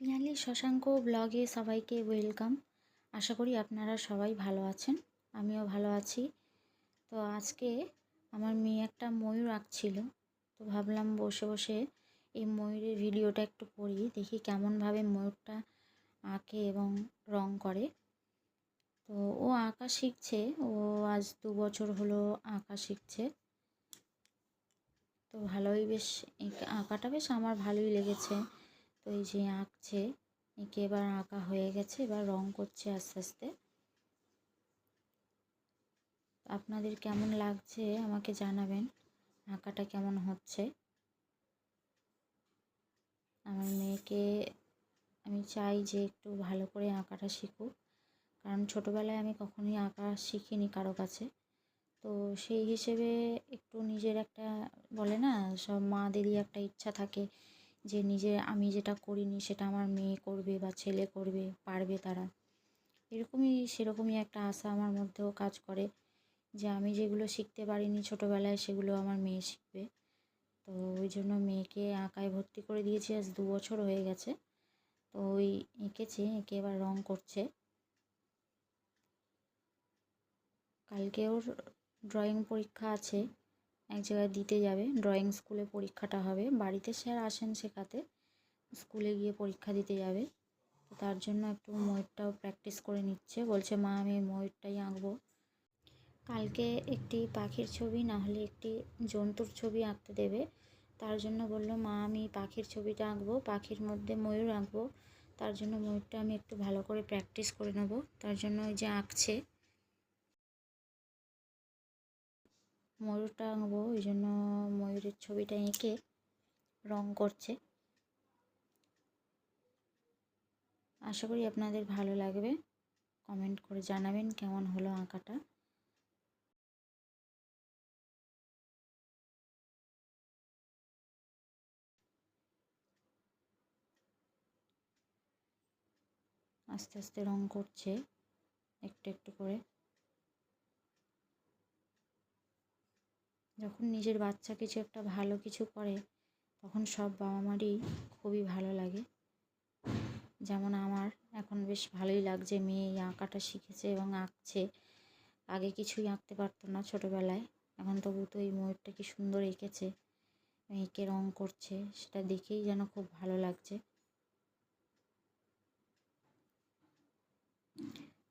পিয়ালি শশাঙ্ক ব্লগে সবাইকে ওয়েলকাম। আশা করি আপনারা সবাই ভালো আছেন, আমিও ভালো আছি। তো আজকে আমার মেয়ে একটা ময়ূর আঁকছিল, তো ভাবলাম বসে বসে এই ময়ূরের ভিডিওটা একটু করি, দেখি কেমনভাবে ময়ূরটা আঁকে এবং রং করে। তো ও আঁকা শিখছে, ও আজ দু বছর হলো আঁকা শিখছে। তো ভালোই বেশ আঁকাটা বেশ আমার ভালোই লেগেছে। তো এই যে আঁকছে, এঁকে এবার আঁকা হয়ে গেছে, এবার রং করছে আস্তে আস্তে। আপনাদের কেমন লাগছে আমাকে জানাবেন, আঁকাটা কেমন হচ্ছে? আমার মেয়েকে আমি চাই যে একটু ভালো করে আঁকাটা শিখুক, কারণ ছোটোবেলায় আমি কখনোই আঁকা শিখিনি কারও কাছে। তো সেই হিসেবে একটু নিজের একটা বলে না, সব মা মাদেরই একটা ইচ্ছা থাকে যে নিজে আমি যেটা করিনি সেটা আমার মেয়ে করবে বা ছেলে করবে, পারবে তারা। এরকমই, সেরকমই একটা আশা আমার মধ্যেও কাজ করে যে আমি যেগুলো শিখতে পারিনি ছোটোবেলায় সেগুলো আমার মেয়ে শিখবে। তো ওই জন্য মেয়েকে আঁকায় ভর্তি করে দিয়েছি, আজ দু বছর হয়ে গেছে। তো ওই এঁকেছে, এঁকে এবার রং করছে। কালকে ওর ড্রয়িং পরীক্ষা আছে। এক জায়গায় দিতে যাবে। ড্রয়িং স্কুলে পরীক্ষাটা হবে। বাড়িতে স্যার আসেন শেখাতে স্কুলে গিয়ে পরীক্ষা দিতে যাবে। তো তার জন্য একটু ময়ূরটাও প্র্যাকটিস করে নিচ্ছে। বলছে, মা, আমি ময়ূরটাই আঁকবো। কালকে একটি পাখির ছবি, না হলে একটি জন্তুর ছবি আঁকতে দেবে। তার জন্য বলল, মা, আমি পাখির ছবিটা আঁকবো। পাখির মধ্যে ময়ূর আঁকবো। তার জন্য ময়ূরটা আমি একটু ভালো করে প্র্যাকটিস করে নেব। তার জন্য ওই যে আঁকছে। ময়ূরটা আঁকবো ওই জন্য ময়ূরের ছবিটা এঁকে রং করছে। আশা করি আপনাদের ভালো লাগবে। কমেন্ট করে জানাবেন কেমন হলো আঁকাটা। আস্তে আস্তে রং করছে, একটু একটু করে। যখন নিজের বাচ্চা কিছু একটা ভালো কিছু করে, তখন সব বাবা মারই খুবই ভালো লাগে। যেমন আমার এখন বেশ ভালোই লাগছে, মেয়ে আঁকাটা শিখেছে এবং আঁকছে। আগে কিছুই আঁকতে পারতো না ছোটোবেলায়। এখন তবু তো এই ময়ূরটা কি সুন্দর এঁকেছে এঁকে রং করছে, সেটা দেখেই যেন খুব ভালো লাগছে।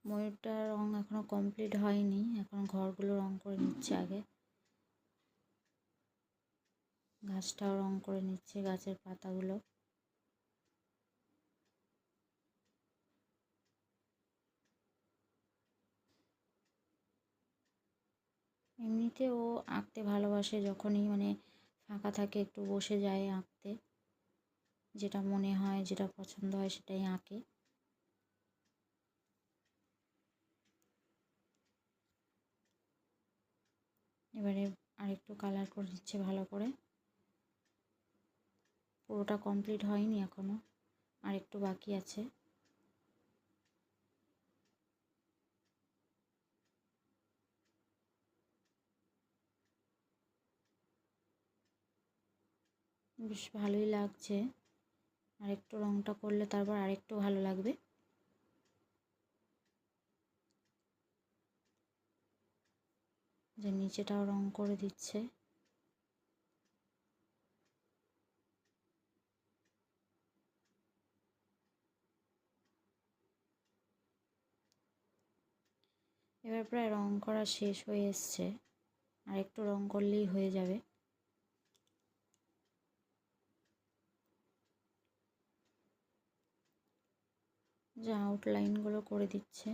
ময়ূরটার রং এখনও কমপ্লিট হয়নি, এখন ঘরগুলো রং করে নিচ্ছে আগে। গাছটাও রং করে নিচ্ছে গাছের পাতাগুলো। এমনিতে ও আঁকতে ভালোবাসে যখনই মানে ফাঁকা থাকে, একটু বসে যায় আঁকতে। যেটা মনে হয়, যেটা পছন্দ হয় সেটাই আঁকে। এবারে আরেকটু কালার করে দিচ্ছে ভালো করে। পুরোটা কমপ্লিট হয়নি এখনও আর একটু বাকি আছে। বেশ ভালোই লাগছে। আর একটু রঙটা করলে তারপর আরেকটু ভালো লাগবে। যে নিচেটাও রং করে দিচ্ছে। এবার প্রায় রং করা শেষ হয়ে এসছে। আর একটু রং করলেই হয়ে যাবে। যে আউটলাইনগুলো করে দিচ্ছে।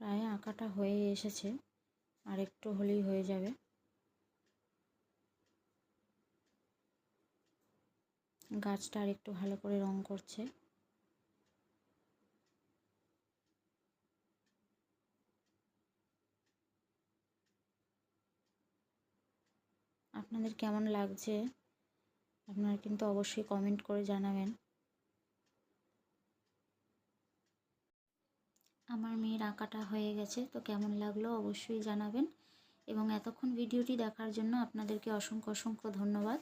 প্রায় আঁকাটা হয়ে এসেছে। আর একটু হলেই হয়ে যাবে। গাছটা আর একটু ভালো করে রং করছে। আপনাদের কেমন লাগছে? আপনারা কিন্তু অবশ্যই কমেন্ট করে জানাবেন। আমার মেয়ের আঁকাটা হয়ে গেছে, তো কেমন লাগল অবশ্যই জানাবেন। এবং এতক্ষণ ভিডিওটি দেখার জন্য আপনাদেরকে অসংখ্য অসংখ্য ধন্যবাদ।